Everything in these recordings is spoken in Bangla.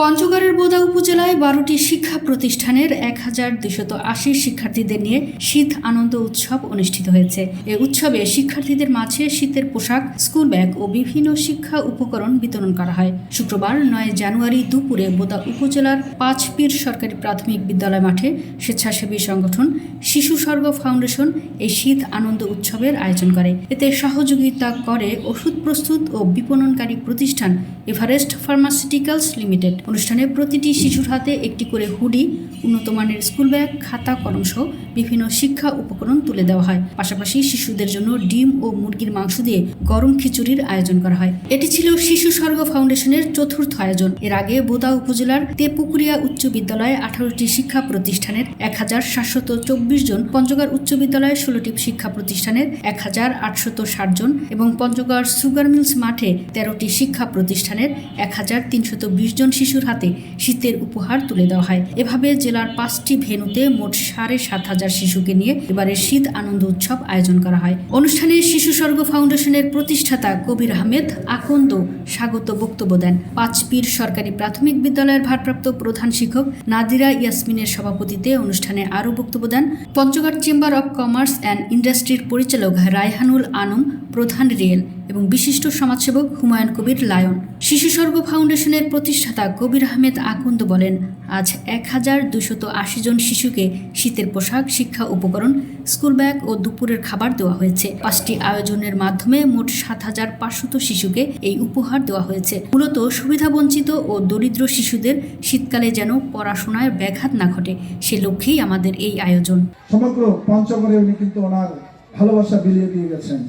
পঞ্চগড়ের বোদা উপজেলায় বারোটি শিক্ষা প্রতিষ্ঠানের এক হাজার দুশত আশি শিক্ষার্থীদের নিয়ে শীত আনন্দ উৎসব অনুষ্ঠিত হয়েছে। এ উৎসবে শিক্ষার্থীদের মাঝে শীতের পোশাক, স্কুল ব্যাগ ও বিভিন্ন শিক্ষা উপকরণ বিতরণ করা হয়। শুক্রবার নয় জানুয়ারি দুপুরে বোদা উপজেলার পাঁচ পীর সরকারি প্রাথমিক বিদ্যালয় মাঠে স্বেচ্ছাসেবী সংগঠন শিশু স্বর্গ ফাউন্ডেশন এই শীত আনন্দ উৎসবের আয়োজন করে। এতে সহযোগিতা করে ওষুধ প্রস্তুত ও বিপণনকারী প্রতিষ্ঠান এভারেস্ট ফার্মাসিউটিক্যালস লিমিটেড। অনুষ্ঠানে প্রতিটি শিশুর হাতে একটি করে হুডি, উন্নত মানের স্কুল ব্যাগ, খাতা কলম সহ বিভিন্ন শিক্ষা উপকরণ তুলে দেওয়া হয়। পাশাপাশি শিশুদের জন্য ডিম ও মুরগির মাংস দিয়ে গরম খিচুড়ির আয়োজন করা হয়। এটি ছিল শিশু স্বর্গ ফাউন্ডেশনের চতুর্থ আয়োজন। এর আগে বোদা উপজেলার তেপুকুরিয়া উচ্চ বিদ্যালয়ে আঠারোটি শিক্ষা প্রতিষ্ঠানের এক হাজার সাতশত চব্বিশ জন, পঞ্চগড় উচ্চ বিদ্যালয়ে ষোলোটি শিক্ষা প্রতিষ্ঠানের এক হাজার আটশত ষাট জন এবং পঞ্চগড় সুগার মিলস মাঠে তেরোটি শিক্ষা প্রতিষ্ঠানের এক হাজার তিনশত বিশ জন শিশুর হাতে শীতের উপহার তুলে দেওয়া হয়। এভাবে জেলার পাঁচটি ভেন্যুতে মোট সাড়ে সাত হাজার শিশুকে নিয়ে এবারের শীত আনন্দ উৎসব আয়োজন করা হয়। অনুষ্ঠানে শিশু স্বর্গ ফাউন্ডেশনের প্রতিষ্ঠাতা কবির আহমেদ আকন্দ স্বাগত বক্তব্য দেন। পাঁচ পীর সরকারি প্রাথমিক বিদ্যালয়ের ভারপ্রাপ্ত প্রধান শিক্ষক নাদিরা ইয়াসমিনের সভাপতিতে অনুষ্ঠানে আরও বক্তব্য দেন। Panchagarh chamber of commerce and ইন্ডাস্ট্রির পরিচালক রায়হানুল আনম প্রধান রিয়েল এবং বিশিষ্ট সমাজসেবক হুমায়ুন কবির লায়ন। শিশু স্বর্গ ফাউন্ডেশনের প্রতিষ্ঠাতা কবির আহমেদ আকন্দ বলেন, আজ এক হাজার দুশত আশি জন শিশুকে শীতের পোশাক, শিক্ষা, উপকরণ, স্কুল ব্যাগ ও দুপুরের খাবার দেওয়া হয়েছে। পাঁচটি আয়োজনের মাধ্যমে মোট সাত হাজার পাঁচশত শিশুকে এই উপহার দেওয়া হয়েছে। মূলত সুবিধাবঞ্চিত ও দরিদ্র শিশুদের শীতকালে যেন পড়াশোনায় ব্যাঘাত না ঘটে, সে লক্ষ্যেই আমাদের এই আয়োজন। সমগ্র পঞ্চগড়ে উনি কিন্তু ওনার ভালোবাসা বিলিয়ে দিয়ে গেছেন।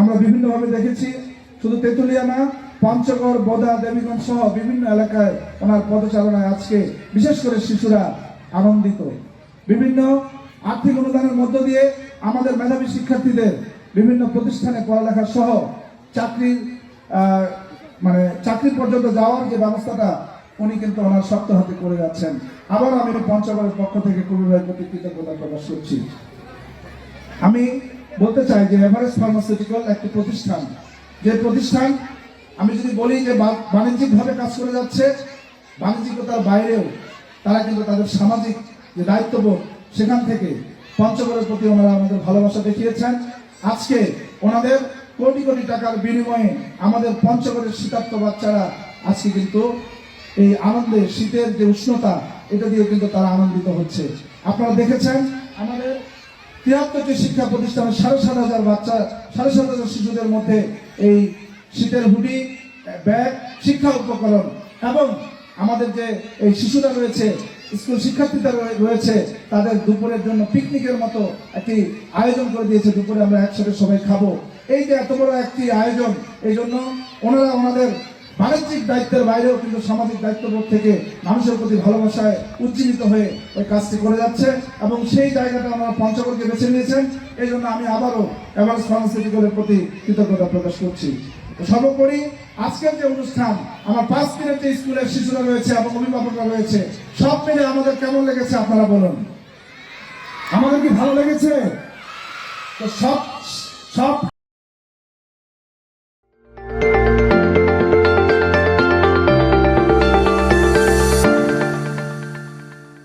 আমরা বিভিন্নভাবে দেখেছি, শুধু তেঁতুলিয়া না পঞ্চগড়, বোদা, দেবীগঞ্জ সহ বিভিন্ন এলাকায় ওনার পদচারণায় আজকে বিশেষ করে শিশুরা আনন্দিত। বিভিন্ন আর্থিক অনুদানের মধ্য দিয়ে আমাদের মেধাবী শিক্ষার্থীদের বিভিন্ন প্রতিষ্ঠানে পড়ালেখা সহ চাকরির মানে চাকরি পর্যন্ত যাওয়ার যে ব্যবস্থাটা উনি কিন্তু ওনার শক্ত হাতে করে যাচ্ছেন। আবার আমি পঞ্চগড়ের পক্ষ থেকে কবির ভাইয়ের প্রতি কৃতজ্ঞতা প্রকাশ করছি। আমি বলতে চাই যে এভারেস্ট ফার্মাসিউটিক্যাল একটি প্রতিষ্ঠান। যে প্রতিষ্ঠান, আমি যদি বলি যে বাণিজ্যিকভাবে কাজ করে যাচ্ছে, বাণিজ্যিকতার বাইরেও তারা কিন্তু তাদের সামাজিক যে দায়িত্ববোধ, সেখান থেকে পঞ্চগড়ের প্রতি ওনারা আমাদের ভালোবাসা দেখিয়েছেন। আজকে ওনাদের কোটি কোটি টাকার বিনিময়ে আমাদের পঞ্চগড়ের শীতার্থ বাচ্চারা আজকে কিন্তু এই আনন্দে শীতের যে উষ্ণতা, এটা দিয়ে কিন্তু তারা আনন্দিত হচ্ছে। আপনারা দেখেছেন আমাদের তিয়াত্তরটি শিক্ষা প্রতিষ্ঠানের সাড়ে সাত হাজার বাচ্চা, সাড়ে সাত হাজার শিশুদের মধ্যে এই শীতের হুডি, ব্যাগ, শিক্ষা উপকরণ এবং আমাদের যে এই শিশুরা রয়েছে, স্কুল শিক্ষার্থীরা রয়েছে, তাদের দুপুরের জন্য পিকনিকের মতো একটি আয়োজন করে দিয়েছে। দুপুরে আমরা একসাথে সবাই খাব। এই যে এত বড় একটি আয়োজন, এই জন্য ওনারা ওনাদের বাণিজ্যিক দায়িত্বের বাইরেও কিন্তু সামাজিক দায়িত্ববোধ থেকে মানুষের প্রতি ভালোবাসায় উজ্জীবিত হয়ে ওই কাজটি করে যাচ্ছে এবং সেই জায়গাটা আমরা পঞ্চগড়কে বেছে নিয়েছেন। এই জন্য আমি আবারও এভারেস্ট ফার্মাসিউটিক্যালের প্রতি কৃতজ্ঞতা প্রকাশ করছি। সর্বোপরি আজকের যে অনুষ্ঠান, আমার পাঁচ দিনের যে স্কুলের শিশুরা রয়েছে এবং অভিভাবকরা রয়েছে, সব মিলে আমাদের কেমন লেগেছে আপনারা বলুন? আমাদের কি ভালো লেগেছে? তো সব সব